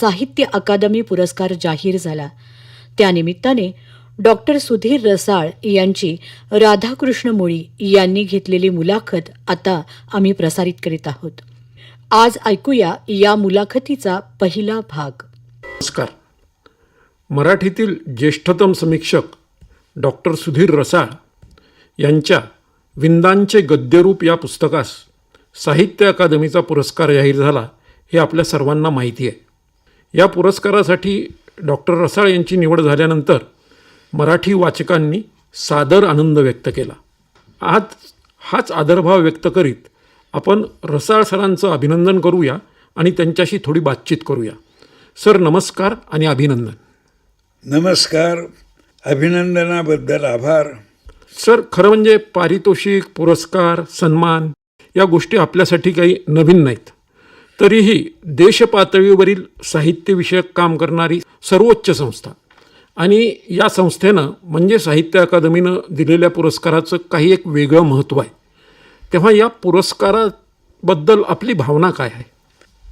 साहित्य अकादमी पुरस्कार जाहीर झाला. त्यानिमित्ताने डॉक्टर सुधीर रसाळ यांची राधाकृष्ण मुळी यांनी घेतलेली मुलाखत आता आम्ही प्रसारित करीत आहोत. आज ऐकूया या मुलाखतीचा पहिला भाग. नमस्कार. मराठीतील ज्येष्ठतम समीक्षक डॉक्टर सुधीर रसाळ यांच्या विंदांचे गद्यरूप या पुस्तकास साहित्य अकादमीचा पुरस्कार जाहीर झाला हे आपल्या सर्वांना माहिती आहे. या पुरस्कारासाठी डॉक्टर रसाळ यांची निवड झाल्यानंतर मराठी वाचकांनी सादर आनंद व्यक्त केला. आज हाच आदरभाव व्यक्त करीत आपण रसाळ सरांचं अभिनंदन करूया आणि त्यांच्याशी थोडी बातचीत करूया. सर नमस्कार आणि अभिनंदन. नमस्कार. अभिनंदनाबद्दल आभार. सर खरं म्हणजे पारितोषिक पुरस्कार सन्मान या गोष्टी आपल्यासाठी काही नवीन नाहीत. तरीही देशपातळीवरील साहित्यविषयक काम करणारी सर्वोच्च संस्था. आणि या संस्थेनं म्हणजे साहित्य अकादमीनं दिलेल्या पुरस्काराचं काही एक वेगळं महत्त्व आहे. तेव्हा या पुरस्काराबद्दल आपली भावना काय आहे?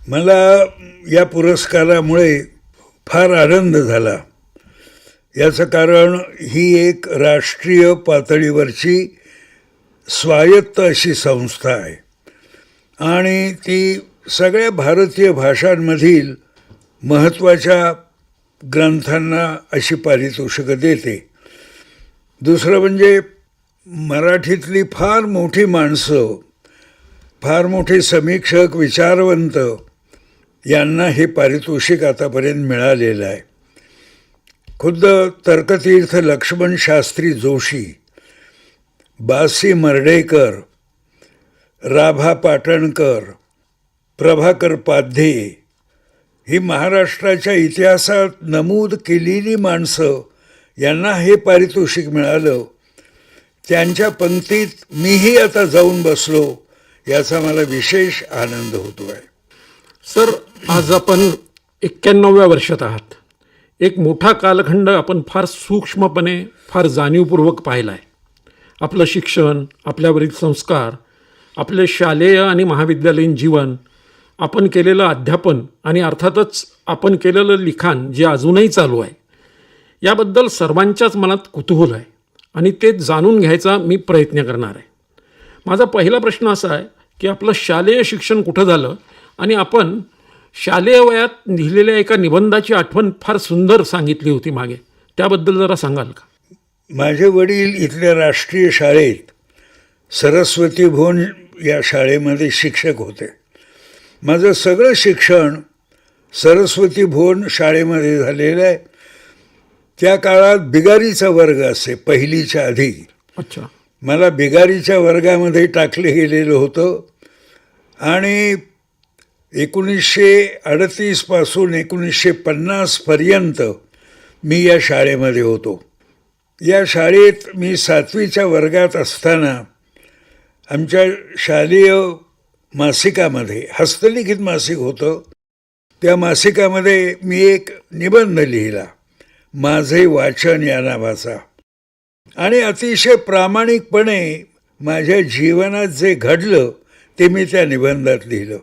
मला या पुरस्कारामुळे फार आनंद झाला. याचं कारण ही एक राष्ट्रीय पातळीवरची स्वायत्त अशी संस्था आहे. आणि ती सगळ्या भारतीय भाषांमधील महत्त्वाच्या ग्रंथांना अशी पारितोषिकं देते. दुसरं म्हणजे मराठीतली फार मोठी माणसं फार मोठे समीक्षक विचारवंत यांना हे पारितोषिक आतापर्यंत मिळालेलं आहे. खुद्द तर्कतीर्थ लक्ष्मण शास्त्री जोशी बासी मर्डेकर राभा पाटणकर प्रभाकर पाध्ये. ही महाराष्ट्राच्या इतिहासात नमूद केलेली माणसं यांना हे पारितोषिक मिळालं. त्यांच्या पंक्तीत मीही आता जाऊन बसलो याचा मला विशेष आनंद होतो आहे सर आज आपण एक्क्याण्णव्या वर्षात आहात. एक मोठा कालखंड आपण फार सूक्ष्मपणे फार जाणीवपूर्वक पाहिला आहे आपलं शिक्षण आपल्यावरील संस्कार आपले शालेय आणि महाविद्यालयीन जीवन आपण केलेलं अध्यापन आणि अर्थातच आपण केलेलं लिखाण जे अजूनही चालू आहे याबद्दल सर्वांच्याच मनात कुतूहल आहे आणि ते जाणून घ्यायचा मी प्रयत्न करणार आहे. माझा पहिला प्रश्न असा आहे की आपलं शालेय शिक्षण कुठं झालं आणि आपण शालेय वयात लिहिलेल्या एका निबंधाची आठवण फार सुंदर सांगितली होती मागे. त्याबद्दल जरा सांगाल का? माझे वडील इथल्या राष्ट्रीय शाळेत सरस्वती भुवन या शाळेमध्ये शिक्षक होते. माझं सगळं शिक्षण सरस्वती भुवन शाळेमध्ये झालेलं आहे. त्या काळात बिगारीचा वर्ग असे पहिलीच्या आधी. अच्छा. मला बिगारीच्या वर्गामध्ये टाकलं गेलेलं होतं. आणि एकोणीसशे अडतीसपासून एकोणीसशे पन्नासपर्यंत मी या शाळेमध्ये होतो. या शाळेत मी सातवीच्या वर्गात असताना आमच्या शालेय मासिकामध्ये हस्तलिखित मासिक होतं. त्या मासिकामध्ये मी एक निबंध लिहिला माझे वाचन या नावाचा. आणि अतिशय प्रामाणिकपणे माझ्या जीवनात जे घडलं ते मी त्या निबंधात लिहिलं.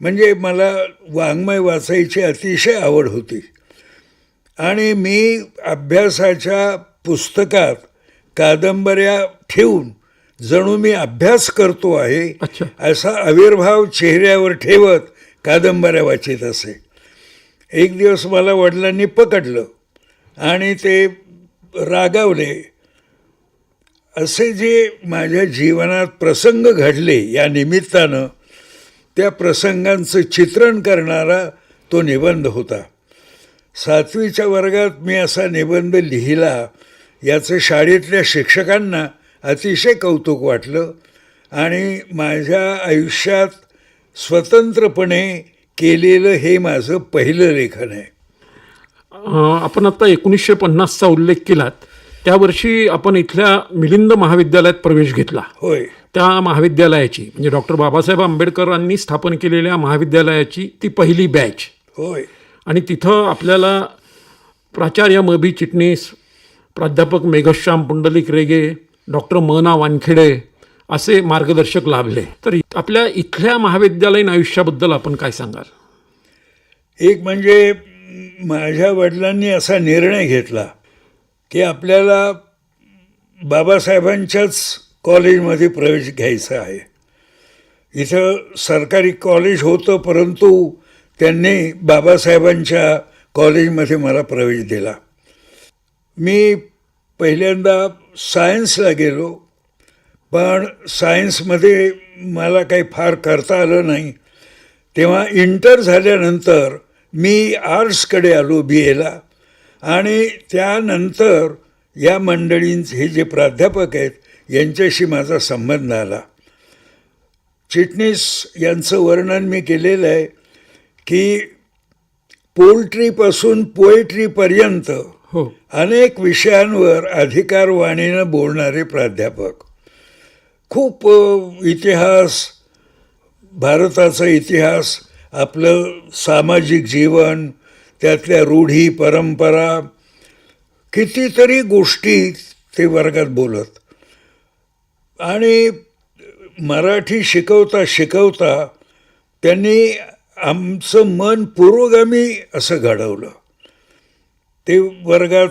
म्हणजे मला वाङ्मय वाचायची अतिशय आवड होती. आणि मी अभ्यासाच्या पुस्तकात कादंबऱ्या ठेवून जणू मी अभ्यास करतो आहे असा आविर्भाव चेहऱ्यावर ठेवत कादंबऱ्या वाचित असे. एक दिवस मला वडिलांनी पकडलं आणि ते रागावले. असे जे माझ्या जीवनात प्रसंग घडले या निमित्तानं त्या प्रसंगांचं चित्रण करणारा तो निबंध होता. सातवीच्या वर्गात मी असा निबंध लिहिला याचं शाळेतल्या शिक्षकांना अतिशय कौतुक वाटलं आणि माझ्या आयुष्यात स्वतंत्रपणे केलेलं हे माझं पहिलं लेखन आहे. आपण आता एकोणीसशे पन्नासचा उल्लेख केलात. त्या वर्षी आपण इथल्या मिलिंद महाविद्यालयात प्रवेश घेतला. होय. त्या महाविद्यालयाची म्हणजे डॉक्टर बाबासाहेब आंबेडकरांनी स्थापन केलेल्या महाविद्यालयाची ती पहिली बॅच. होय. आणि तिथं आपल्याला प्राचार्य म. बी. चिटणीस प्राध्यापक मेघश्याम पुंडलिक रेगे डॉक्टर म ना वानखेडे असे मार्गदर्शक लाभले. तर आपल्या इथल्या महाविद्यालयीन आयुष्याबद्दल आपण काय सांगाल? एक म्हणजे माझ्या वडिलांनी असा निर्णय घेतला की आपल्याला बाबासाहेबांच्याच कॉलेजमध्ये प्रवेश घ्यायचा आहे. इथं सरकारी कॉलेज होतं परंतु त्यांनी बाबासाहेबांच्या कॉलेजमध्ये मला प्रवेश दिला. मी पहिल्यांदा सायन्सला गेलो. पण सायन्समध्ये मला काही फार करता आलं नाही. तेव्हा इंटर झाल्यानंतर मी आर्ट्सकडे आलो बी एला आणि त्यानंतर या मंडळींचे हे जे प्राध्यापक आहेत यांच्याशी माझा संबंध आला. चिटणीस यांचं वर्णन मी केलेलं आहे की पोल्ट्रीपासून पोएट्रीपर्यंत हो. अनेक विषयांवर अधिकारवाणीनं बोलणारे प्राध्यापक. खूप इतिहास भारताचा इतिहास आपलं सामाजिक जीवन त्यातल्या रूढी परंपरा कितीतरी गोष्टी ते वर्गात बोलत. आणि मराठी शिकवता शिकवता त्यांनी आमचं मन पुरोगामी असं घडवलं. ते वर्गात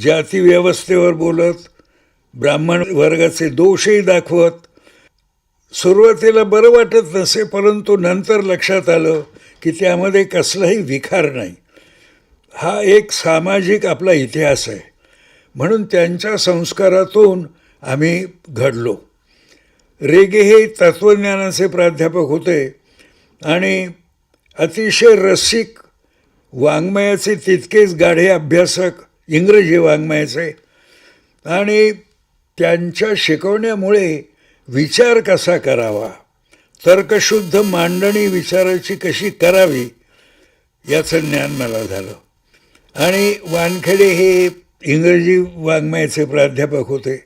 जातीव्यवस्थेवर बोलत ब्राह्मण वर्गाचे दोषही दाखवत सुरुवातीला बरं वाटत नसे परंतु नंतर लक्षात आलं की त्यामध्ये कसलाही विकार नाही. हा एक सामाजिक आपला इतिहास आहे. म्हणून त्यांच्या संस्कारातून आम्ही घडलो. रेगे हे तत्त्वज्ञानाचे प्राध्यापक होते आणि अतिशय रसिक वाङ्मयाचे तितकेच गाढे अभ्यासक इंग्रजी वाङ्मयाचे. आणि त्यांच्या शिकवण्यामुळे विचार कसा करावा तर्कशुद्ध मांडणी विचाराची कशी करावी याचं ज्ञान मला झालं. आणि वानखेडे हे इंग्रजी वाङ्मयाचे प्राध्यापक होते.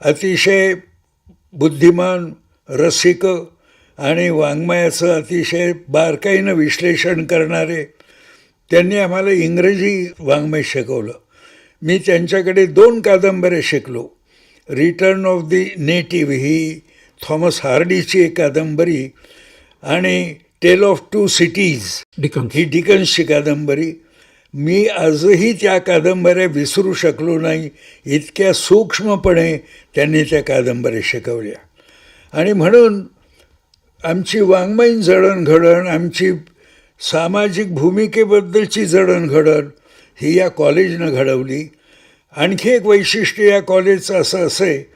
अतिशय बुद्धिमान रसिक आणि वाङ्मयाचं अतिशय बारकाईनं विश्लेषण करणारे त्यांनी आम्हाला इंग्रजी वाङ्मय शिकवलं. मी त्यांच्याकडे दोन कादंबऱ्या शिकलो. रिटर्न ऑफ दी नेटिव्ह ही थॉमस हार्डीची एक कादंबरी आणि tale of two cities Dickens. ही डिकन्सची कादंबरी. मी आजही त्या कादंबऱ्या विसरू शकलो नाही इतक्या सूक्ष्मपणे त्यांनी त्या कादंबऱ्या शिकवल्या. आणि म्हणून आमची वाङ्मयीन जडणघडण आमची सामाजिक भूमिकेबद्दलची जडणघडण ही या कॉलेजनं घडवली. आणखी एक वैशिष्ट्य या कॉलेजचं असं असे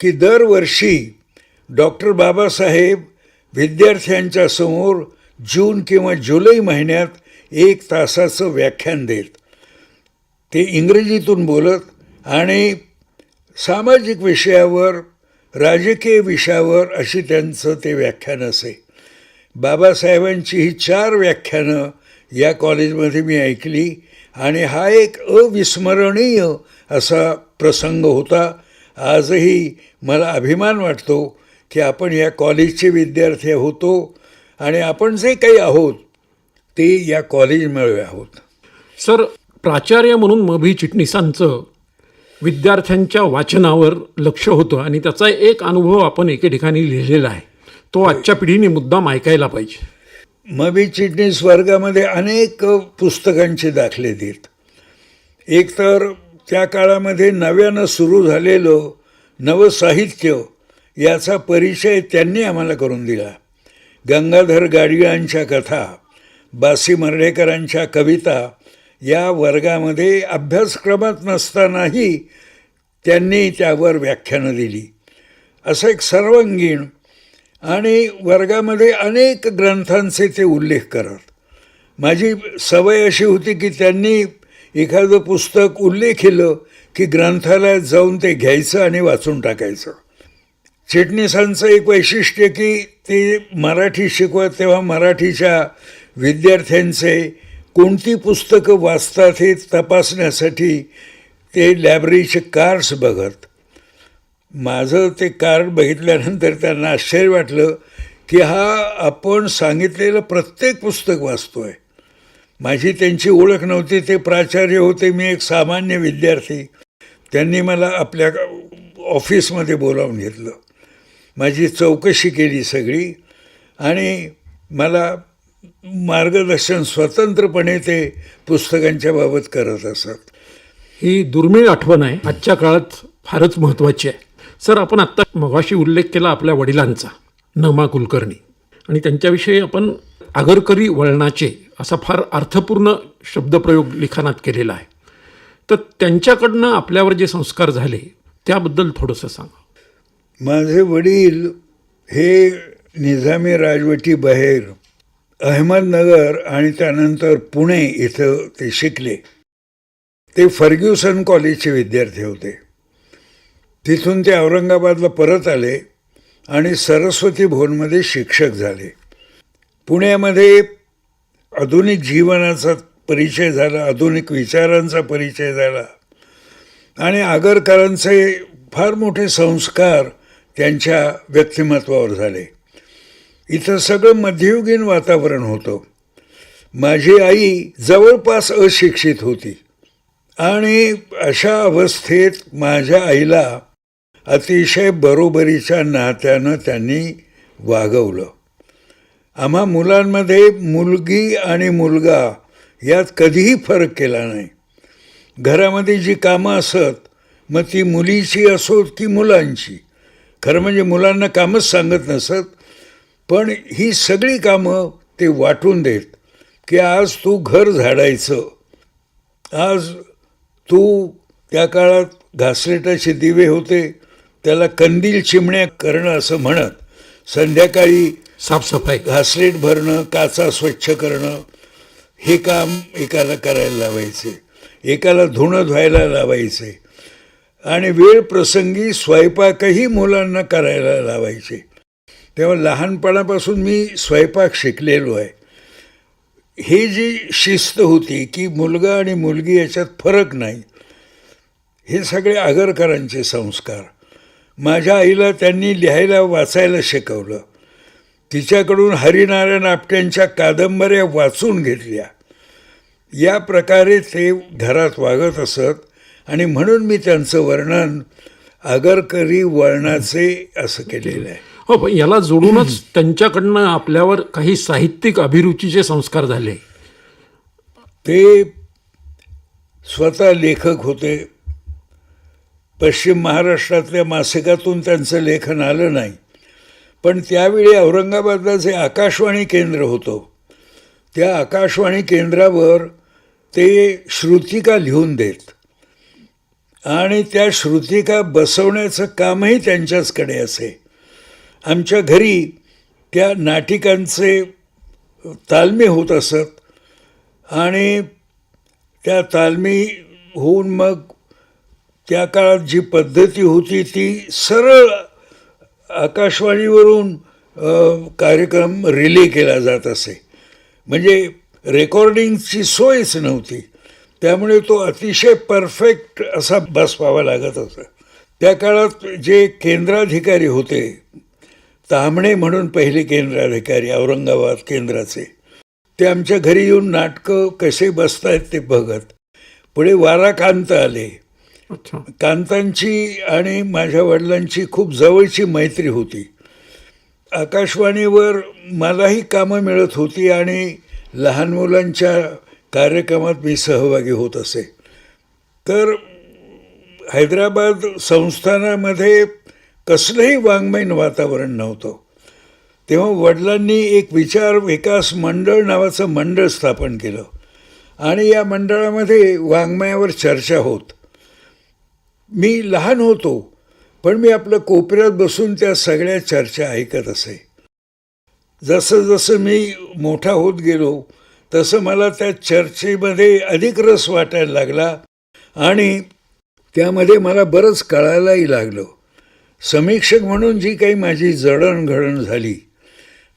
की दरवर्षी डॉक्टर बाबासाहेब विद्यार्थ्यांच्या समोर जून किंवा जुलै महिन्यात एक तासाचं व्याख्यान देत. ते इंग्रजीतून बोलत आणि सामाजिक विषयावर राजकीय विषयावर अशी त्यांचं ते व्याख्यान असे. बाबासाहेबांची ही चार व्याख्यानं या कॉलेजमध्ये मी ऐकली आणि हा एक अविस्मरणीय असा प्रसंग होता. आजही मला अभिमान वाटतो की आपण या कॉलेजचे विद्यार्थी होतो आणि आपण जे काही आहोत ते या कॉलेजमुळे आहोत. सर प्राचार्य म्हणून मभी चिटणीसांचं विद्यार्थ्यांच्या वाचनावर लक्ष होतं आणि त्याचा एक अनुभव आपण एके ठिकाणी लिहिलेला आहे. तो आजच्या पिढीने मुद्दाम ऐकायला पाहिजे. मबी चिटणीस वर्गामध्ये अनेक पुस्तकांचे दाखले देत. एकतर त्या काळामध्ये नव्यानं सुरू झालेलं नवसाहित्य याचा परिचय त्यांनी आम्हाला करून दिला. गंगाधर गाडगिळांच्या कथा बासी मर्ढेकरांच्या कविता या वर्गामध्ये अभ्यासक्रमात नसतानाही त्यांनी त्यावर व्याख्यानं दिली. असं एक सर्वांगीण आणि वर्गामध्ये अनेक ग्रंथांचे ते उल्लेख करत. माझी सवय अशी होती की त्यांनी एखादं पुस्तक उल्लेखिलं की ग्रंथालयात जाऊन ते घ्यायचं आणि वाचून टाकायचं. चिटणीसांचं एक वैशिष्ट्य की ते मराठी शिकवत तेव्हा मराठीच्या विद्यार्थ्यांचे कोणती पुस्तकं वाचतात हे तपासण्यासाठी ते लायब्ररीचे कार्ड्स बघत. माझं ते कार्ड बघितल्यानंतर त्यांना आश्चर्य वाटलं की हा आपण सांगितलेलं प्रत्येक पुस्तक वाचतो आहे माझी त्यांची ओळख नव्हती ते प्राचार्य होते मी एक सामान्य विद्यार्थी. त्यांनी मला आपल्या ऑफिसमध्ये बोलावून घेतलं. माझी चौकशी केली सगळी आणि मला मार्गदर्शन स्वतंत्रपणे ते पुस्तकांच्या बाबत करत असत. ही दुर्मिळ आठवण आहे. आजच्या काळात फारच महत्त्वाची आहे. सर आपण आत्ता मगाशी उल्लेख केला आपल्या वडिलांचा नमा कुलकर्णी. आणि त्यांच्याविषयी आपण आगरकरी वळणाचे असा फार अर्थपूर्ण शब्दप्रयोग लिखाणात केलेला आहे. तर त्यांच्याकडनं आपल्यावर जे संस्कार झाले त्याबद्दल थोडंसं सांगा. माझे वडील हे निझामी राजवटी बाहेर अहमदनगर आणि त्यानंतर पुणे इथं ते शिकले. ते फर्ग्युसन कॉलेजचे विद्यार्थी होते. तिथून ते औरंगाबादला परत आले आणि सरस्वती भवनमध्ये शिक्षक झाले. पुण्यामध्ये आधुनिक जीवनाचा परिचय झाला आधुनिक विचारांचा परिचय झाला. आणि आगरकरांचे फार मोठे संस्कार त्यांच्या व्यक्तिमत्वावर झाले. इथं सगळं मध्ययुगीन वातावरण होतं. माझी आई जवळपास अशिक्षित होती. आणि अशा अवस्थेत माझ्या आईला अतिशय बरोबरीच्या नात्यानं त्यांनी वागवलं. आम्हा मुलांमध्ये मुलगी आणि मुलगा यात कधीही फरक केला नाही. घरामध्ये जी कामं असत मग ती मुलीची असोत की मुलांची. खरं म्हणजे मुलांना कामच सांगत नसत पण ही सगळी कामं ते वाटून देत की आज तू घर झाडायचं. आज तू त्या काळात घासलेटाचे दिवे होते त्याला कंदील चिमण्या करणं असं म्हणत संध्याकाळी साफसफाई. घासलेट भरणं काचा स्वच्छ करणं हे काम एकाला करायला लावायचे. एकाला धुणं धुवायला लावायचे. आणि वेळ प्रसंगी स्वयंपाकही मुलांना करायला लावायचे. तेव्हा लहानपणापासून मी स्वयंपाक शिकलेलो आहे. ही जी शिस्त होती की मुलगा आणि मुलगी याच्यात फरक नाही हे सगळे आगरकरांचे संस्कार. माझ्या आईला त्यांनी लिहायला वाचायला शिकवलं. तिच्याकडून हरिनारायण आपट्यांच्या कादंबऱ्या वाचून घेतल्या. या प्रकारे ते घरात वागत असत आणि म्हणून मी त्यांचं वर्णन आगरकरी वळणाचे असं केलेलं आहे. हो पण याला जोडूनच त्यांच्याकडनं आपल्यावर काही साहित्यिक अभिरुचीचे संस्कार झाले. ते स्वतः लेखक होते. पश्चिम महाराष्ट्रातल्या मासिकातून त्यांचं लेखन आलं नाही. पण त्यावेळी औरंगाबादला जे आकाशवाणी केंद्र होतं. त्या आकाशवाणी केंद्रावर ते श्रुतिका लिहून देत. आणि त्या श्रुतिका बसवण्याचं कामही त्यांच्याचकडे असे. आमच्या घरी त्या नाटिकांचे तालमी होत असत. आणि त्या तालमी होऊन मग त्या काळात जी पद्धती होती ती सरळ आकाशवाणीवरून कार्यक्रम रिले केला जात असे. म्हणजे रेकॉर्डिंगची सोयच नव्हती. त्यामुळे तो अतिशय परफेक्ट असा बसवावा लागत होता. त्या काळात जे केंद्राधिकारी होते तांबणे म्हणून पहिले केंद्राधिकारी औरंगाबाद केंद्राचे ते आमच्या घरी येऊन नाटकं कसे बसतायत ते बघत. पुढे वारा कांत आले. कांतांची आणि माझ्या वडिलांची खूप जवळची मैत्री होती. आकाशवाणीवर मलाही कामं मिळत होती आणि लहान मुलांच्या कार्यक्रमात मी सहभागी होत असे. तर हैदराबाद संस्थानामध्ये कसलंही वाङ्मयीन वातावरण नव्हतं. तेव्हा वडिलांनी एक विचार विकास मंडळ नावाचं मंडळ स्थापन केलं. आणि या मंडळामध्ये वाङ्मयावर चर्चा होत. मी लहान होतो पण मी आपलं कोपऱ्यात बसून त्या सगळ्या चर्चा ऐकत असे. जसं जसं मी मोठा होत गेलो तसं मला त्या चर्चेमध्ये अधिक रस वाटायला लागला आणि त्यामध्ये मला बरंच कळायलाही लागलं. समीक्षक म्हणून जी काही माझी जडणघडण झाली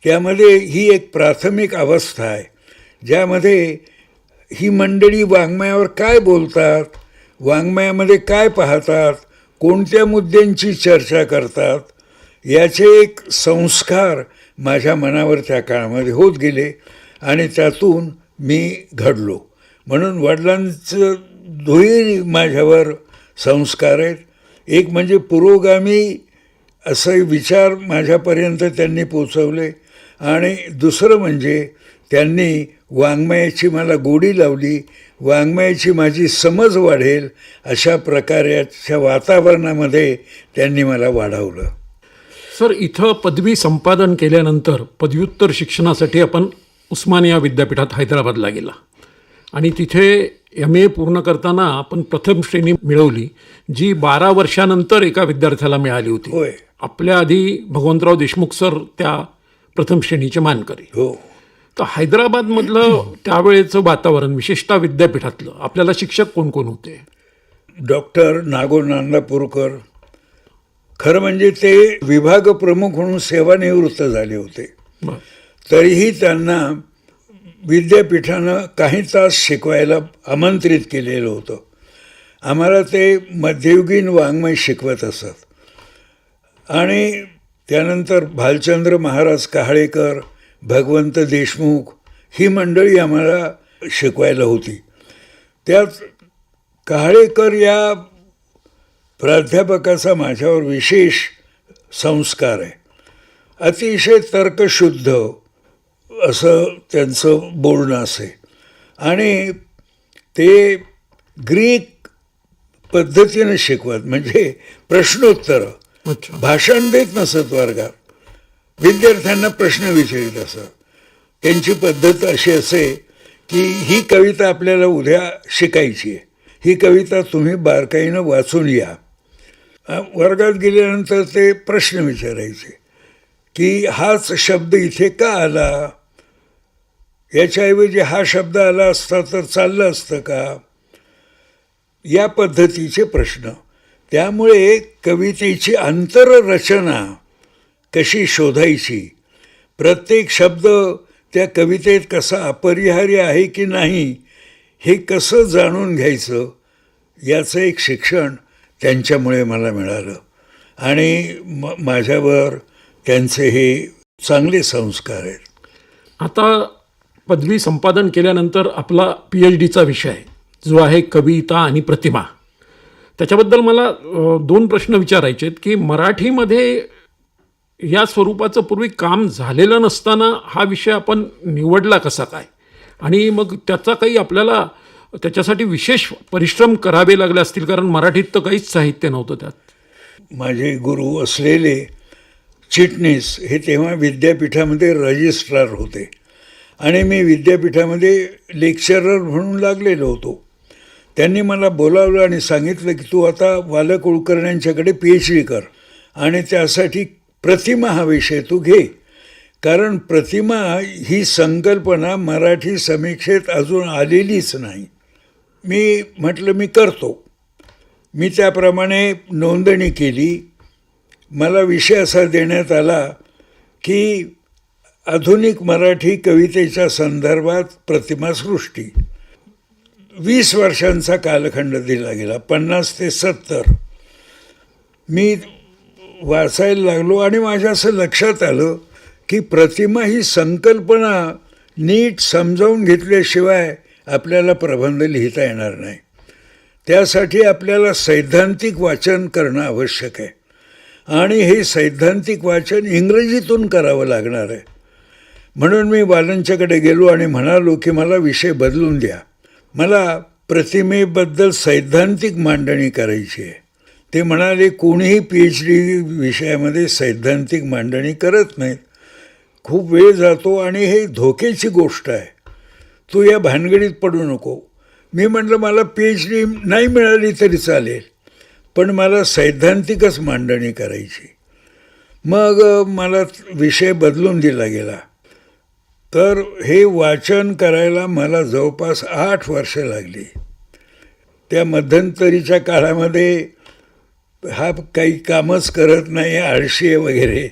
त्यामध्ये ही एक प्राथमिक अवस्था आहे ज्यामध्ये ही मंडळी वाङ्मयावर काय बोलतात? वाङ्मयामध्ये काय पाहतात? कोणत्या मुद्द्यांची चर्चा करतात? याचे एक संस्कार माझ्या मनावर त्या काळामध्ये होत गेले आणि त्यातून मी घडलो. म्हणून वडिलांचं दुहेरी माझ्यावर संस्कार आहेत. एक म्हणजे पुरोगामी असे विचार माझ्यापर्यंत त्यांनी पोचवले आणि दुसरं म्हणजे त्यांनी वाङ्मयाची मला गोडी लावली वाङ्मयाची माझी समज वाढेल अशा प्रकारच्या वातावरणामध्ये त्यांनी मला वाढवलं. सर इथं पदवी संपादन केल्यानंतर पदव्युत्तर शिक्षणासाठी आपण उस्मानिया विद्यापीठात हैदराबादला गेला. आणि तिथे एम ए पूर्ण करताना आपण प्रथम श्रेणी मिळवली जी बारा वर्षानंतर एका विद्यार्थ्याला मिळाली होती. होय. आपल्या आधी भगवंतराव देशमुख सर त्या प्रथम श्रेणीचे मानकरी. हो. तर हैदराबादमधलं त्यावेळेचं वातावरण विशेषतः विद्यापीठातलं आपल्याला शिक्षक कोण कोण होते? डॉक्टर नागो नांदापूरकर. खरं म्हणजे ते विभाग प्रमुख म्हणून सेवानिवृत्त झाले होते. तरीही त्यांना विद्यापीठानं काही तास शिकवायला आमंत्रित केलेलं होतं. आम्हाला ते मध्ययुगीन वाङ्मय शिकवत असत. आणि त्यानंतर भालचंद्र महाराज कहाळेकर भगवंत देशमुख ही मंडळी आम्हाला शिकवायला होती. त्यात कहाळेकर या प्राध्यापकाचा माझ्यावर विशेष संस्कार आहे. अतिशय तर्कशुद्ध असं त्यांचं बोलणं असे. आणि ते ग्रीक पद्धतीनं शिकवत म्हणजे प्रश्नोत्तरं. भाषण देत नसत वर्गात. विद्यार्थ्यांना प्रश्न विचारित असत. त्यांची पद्धत अशी असे की ही कविता आपल्याला उद्या शिकायची आहे. ही कविता तुम्ही बारकाईनं वाचून या. वर्गात गेल्यानंतर ते प्रश्न विचारायचे की हाच शब्द इथे का आला? याच्याऐवजी हा शब्द आला असता तर चाललं असतं का? या पद्धतीचे प्रश्न. त्यामुळे कवितेची आंतररचना कशी शोधायची? प्रत्येक शब्द त्या कवितेत कसा अपरिहार्य आहे की नाही हे कसं जाणून घ्यायचं याचं एक शिक्षण त्यांच्यामुळे मला मिळालं. आणि म माझ्यावर त्यांचे हे चांगले संस्कार आहेत. आता पदवी संपादन केल्यानंतर आपला पी एच डीचा विषय जो आहे कविता आणि प्रतिमा. त्याच्याबद्दल मला दोन प्रश्न विचारायचे आहेत की मराठीमध्ये या स्वरूपाचं पूर्वी काम झालेलं नसताना हा विषय आपण निवडला कसा काय? आणि मग त्याचा काही आपल्याला त्याच्यासाठी विशेष परिश्रम करावे लागले असतील कारण मराठीत तर काहीच साहित्य नव्हतं त्यात. माझे गुरु असलेले चिटणीस हे तेव्हा विद्यापीठामध्ये रजिस्ट्रार होते. आणि मी विद्यापीठामध्ये लेक्चरर म्हणून लागलेलो होतो. त्यांनी मला बोलावलं आणि सांगितलं की तू आता वाल कुलकर्ण्यांच्याकडे पी एच डी कर आणि त्यासाठी प्रतिमा हा विषय तू घे. कारण प्रतिमा ही संकल्पना मराठी समीक्षेत अजून आलेलीच नाही. मी म्हटलं मी करतो. मी त्याप्रमाणे नोंदणी केली. मला विषय असा देण्यात आला की आधुनिक मराठी कवितेच्या संदर्भात प्रतिमासृष्टी वीस वर्षांचा कालखंड दिला गेला पन्नास ते सत्तर. मी वाचायला लागलो आणि माझ्या असं लक्षात आलं की प्रतिमा ही संकल्पना नीट समजावून घेतल्याशिवाय आपल्याला प्रबंध लिहिता येणार नाही. त्यासाठी आपल्याला सैद्धांतिक वाचन करणं आवश्यक आहे. आणि हे सैद्धांतिक वाचन इंग्रजीतून करावं लागणार आहे. म्हणून मी वालंच्याकडे गेलो आणि म्हणालो की मला विषय बदलून द्या. मला प्रतिमेबद्दल सैद्धांतिक मांडणी करायची आहे. ते म्हणाले कोणीही पी एच डी विषयामध्ये सैद्धांतिक मांडणी करत नाहीत. खूप वेळ जातो आणि हे धोक्याची गोष्ट आहे. तू या भानगडीत पडू नको. मी म्हटलं मला पी एच डी नाही मिळाली तरी चालेल. पण मला सैद्धांतिकच मांडणी करायची. मग मला विषय बदलून दिला गेला. तर हे वाचन करायला मला जवळपास आठ वर्ष लागली. त्या मध्यंतरीच्या काळामध्ये हा काही कामच करत नाही आळशी आहे वगैरे.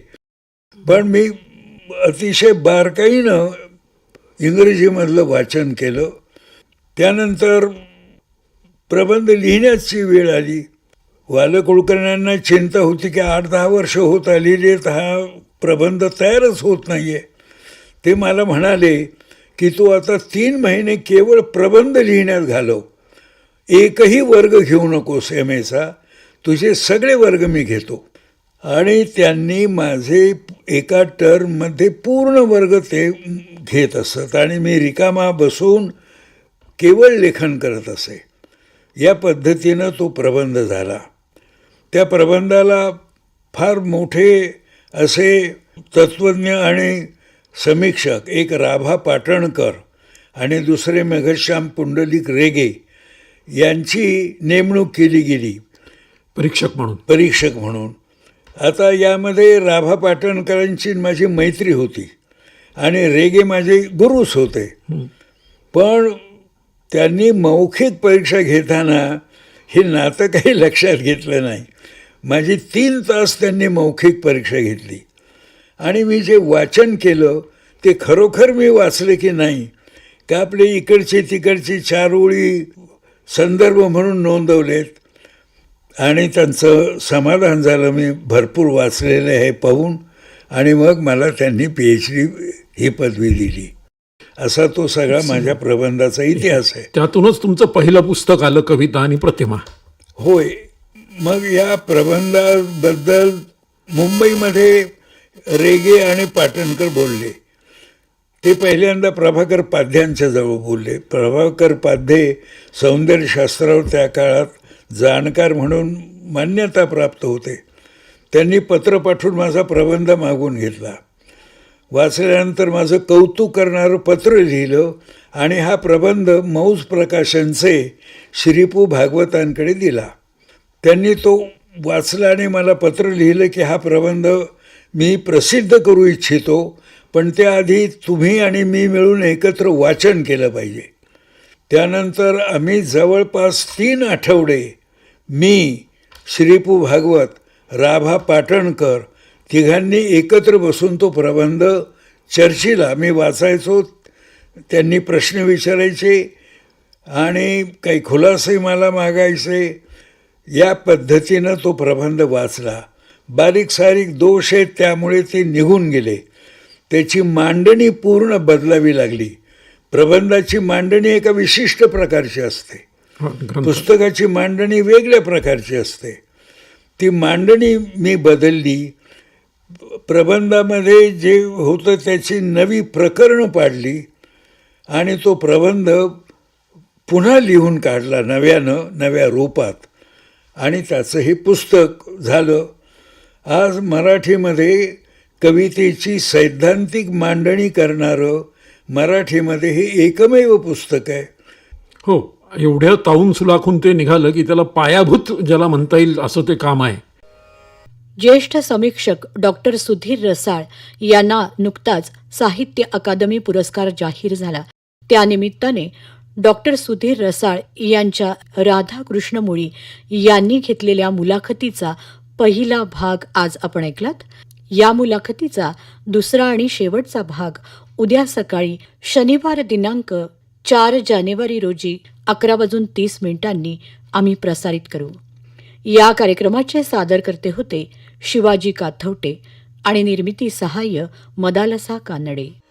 पण मी अतिशय बारकाईनं इंग्रजीमधलं वाचन केलं. त्यानंतर प्रबंध लिहिण्याची वेळ आली. वाल कुलकर्ण्यांना चिंता होती की आठ दहा वर्ष होत आलेली आहेत हा प्रबंध तयारच होत नाही आहे ते मला म्हणाले की तू आता तीन महिने केवळ प्रबंध लिहिण्यात घालव. एकही वर्ग घेऊ नकोस एम एचा तुझे सगळे वर्ग मी घेतो. आणि त्यांनी माझे एका टर्ममध्ये पूर्ण वर्ग ते घेत असत. आणि मी रिकामा बसून केवळ लेखन करत असे. या पद्धतीनं तो प्रबंध झाला. त्या प्रबंधाला फार मोठे असे तत्त्वज्ञ आणि समीक्षक एक राभा पाटणकर आणि दुसरे मेघश्याम पुंडलिक रेगे यांची नेमणूक केली गेली. परीक्षक म्हणून. परीक्षक म्हणून. आता यामध्ये राभा पाटणकरांची माझी मैत्री होती आणि रेगे माझे गुरुच होते. पण त्यांनी मौखिक परीक्षा घेताना हे नातं काही लक्षात घेतलं नाही. माझी तीन तास त्यांनी मौखिक परीक्षा घेतली. आणि मी जे वाचन केलं ते खरोखर मी वाचले की नाही का आपले इकडचे तिकडची चार ओळी संदर्भ म्हणून नोंदवलेत आणि त्यांचं समाधान झालं. मी भरपूर वाचलेलं आहे पाहून आणि मग मला त्यांनी पी एच डी ही पदवी दिली. असा तो सगळा माझ्या प्रबंधाचा इतिहास आहे. त्यातूनच तुमचं पहिलं पुस्तक आलं कविता आणि प्रतिमा. होय. मग या प्रबंधाबद्दल मुंबईमध्ये रेगे आणि पाटणकर बोलले. ते पहिल्यांदा प्रभाकर पाध्यांच्या जवळ बोलले. प्रभाकर पाध्ये सौंदर्यशास्त्रावर त्या काळात जाणकार म्हणून मान्यता प्राप्त होते. त्यांनी पत्र पाठवून माझा प्रबंध मागून घेतला. वाचल्यानंतर माझं कौतुक करणारं पत्र लिहिलं आणि हा प्रबंध मौज प्रकाशनचे श्रीपू भागवतांकडे दिला. त्यांनी तो वाचला आणि मला पत्र लिहिलं की हा प्रबंध मी प्रसिद्ध करू इच्छितो पण त्याआधी तुम्ही आणि मी मिळून एकत्र वाचन केलं पाहिजे. त्यानंतर आम्ही जवळपास तीन आठवडे मी श्रीपू भागवत राभा पाटणकर तिघांनी एकत्र बसून तो प्रबंध चर्चेला मी वाचायचो त्यांनी प्रश्न विचारायचे आणि काही खुलासे मला मागायचे. या पद्धतीनं तो प्रबंध वाचला. बारीक सारीक दोष आहेत त्यामुळे ते निघून गेले. त्याची मांडणी पूर्ण बदलावी लागली. प्रबंधाची मांडणी एका विशिष्ट प्रकारची असते. हा, पुस्तकाची मांडणी वेगळ्या प्रकारची असते. ती मांडणी मी बदलली. प्रबंधामध्ये जे होतं त्याची नवी प्रकरणं पाडली आणि तो प्रबंध पुन्हा लिहून काढला नव्यानं नव्या रूपात. आणि त्याचं हे पुस्तक झालं. आज मराठीमध्ये कवितेची सैद्धांतिक मांडणी करणारं मराठीमध्ये हे एकमेव पुस्तक आहे. हो एवढ्या ताऊन सुलाखून ते निघालं की त्याला पायाभूत ज्याला म्हणता येईल असं ते काम आहे. ज्येष्ठ समीक्षक डॉक्टर सुधीर रसाळ यांना नुकताच साहित्य अकादमी पुरस्कार जाहीर झाला. त्यानिमित्ताने डॉक्टर सुधीर रसाळ यांच्या राधाकृष्ण मुळी यांनी घेतलेल्या मुलाखतीचा पहिला भाग आज आपण ऐकलात. या मुलाखतीचा दुसरा आणि शेवटचा भाग उद्या सकाळी शनिवार दिनांक चार जानेवारी रोजी अकरा वाजून तीस मिनिटांनी आम्ही प्रसारित करू. या कार्यक्रमाचे सादरकर्ते होते शिवाजी काथवटे आणि निर्मिती सहाय्य मदालसा कानडे.